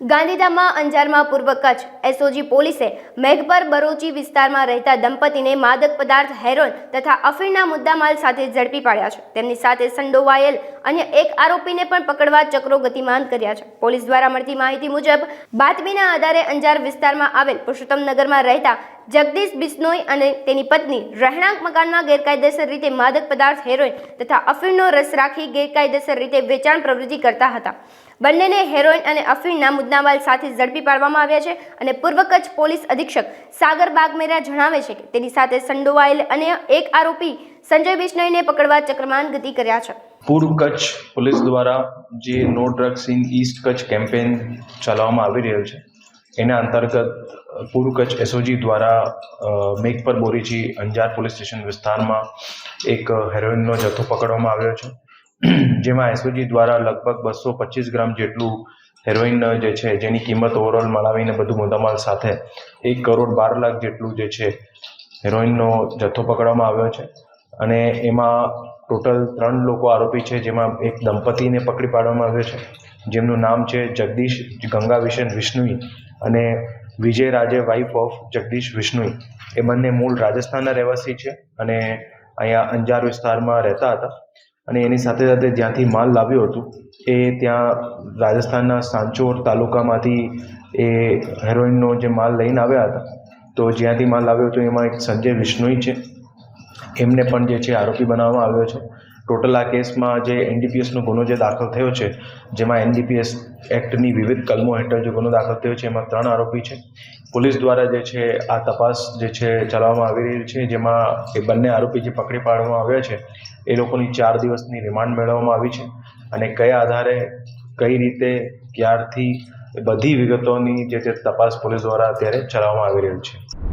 ગાંધીધામમાં અંજારમાં પૂર્વ કચ્છ એસઓજી પોલીસે મેઘપર બરોચી વિસ્તારમાં રહેતા દંપતીને માદક પદાર્થ હેરોઇન તથા અફીણના મુદ્દામાલ સાથે ઝડપી પાડ્યા છે. તેમની સાથે સંડોવાયેલ અન્ય એક આરોપીને પણ પકડવા ચક્રો ગતિમાન કર્યા છે. પોલીસ દ્વારા મળતી માહિતી મુજબ, બાતમીના આધારે અંજાર વિસ્તારમાં આવેલ પુરુષોત્તમ નગરમાં રહેતા જગદીશ બિશ્નોઈ અને તેની પત્ની રહેણાંક મકાનમાં ગેરકાયદેસર રીતે માદક પદાર્થ હેરોઇન તથા અફીણનો રસ રાખી ગેરકાયદેસર રીતે વેચાણ પ્રવૃત્તિ કરતા હતા. બંનેને હેરોઇન અને અફીણના મુદ્દામાલ સાથે ઝડપી પાડવામાં આવ્યા છે અને પૂર્વ કચ્છ પોલીસ અધિક્ષક સાગર બાગમેરા જણાવે છે કે તેની સાથે સંડોવાયેલ અન્ય એક આરોપી સંજય બિશ્નોઈને પકડવા ચક્રમાન ગતિ કર્યા છે. પૂર્વ કચ્છ પોલીસ દ્વારા જે no drugs in east Kutch campaign ચલાવવામાં આવી રહ્યો છે, એના અંતર્ગત પૂર્વ કચ્છ એસઓજી દ્વારા મેઘપર બોરીજી અંજાર પોલીસ સ્ટેશન વિસ્તારમાં એક હેરોઇનનો જથ્થો પકડવામાં આવ્યો છે. જેમાં એસઓજી દ્વારા લગભગ બસો પચીસ ગ્રામ જેટલું હેરોઇન જે છે, જેની કિંમત ઓવરઓલ મળાવીને બધું મુદ્દામાલ સાથે એક કરોડ બાર લાખ જેટલું જે છે હેરોઇનનો જથ્થો પકડવામાં આવ્યો છે. અને એમાં ટોટલ ત્રણ લોકો આરોપી છે, જેમાં એક દંપતીને પકડી પાડવામાં આવ્યો છે. જેમનું નામ છે જગદીશ ગંગા વિષ્ણુ વિષ્ણુઈ અને વિજય રાજે વાઇફ ઓફ જગદીશ વિષ્ણુઈ એ બંને મૂળ રાજસ્થાનના રહેવાસી છે અને અહીંયા અંજાર વિસ્તારમાં રહેતા હતા. અને એની સાથે સાથે જ્યાંથી માલ લાવ્યો હતું, એ ત્યાં રાજસ્થાનના સાંચોર તાલુકામાંથી એ હેરોઇનનો જે માલ લઈને આવ્યા હતા. તો જ્યાંથી માલ લાવ્યો હતો, એમાં એક સંજય વિષ્ણુઈ છે. એમને પણ જે છે, આરોપી બનાવવામાં આવ્યો છે. ટોટલ આ કેસમાં જે એનડીપીએસનો ગુનો જે દાખલ થયો છે, જેમાં એનડીપીએસ એક્ટની વિવિધ કલમો હેઠળ જે ગુનો દાખલ થયો છે, એમાં ત્રણ આરોપી છે. પોલીસ દ્વારા જે છે આ તપાસ જે છે ચલાવવામાં આવી રહી છે, જેમાં એ બંને આરોપી જે પકડી પાડવામાં આવ્યા છે, એ લોકોની ચાર દિવસની રિમાન્ડ મેળવવામાં આવી છે. અને કયા આધારે, કઈ રીતે, ક્યારથી, બધી વિગતોની જે તે તપાસ પોલીસ દ્વારા અત્યારે ચલાવવામાં આવી રહી છે.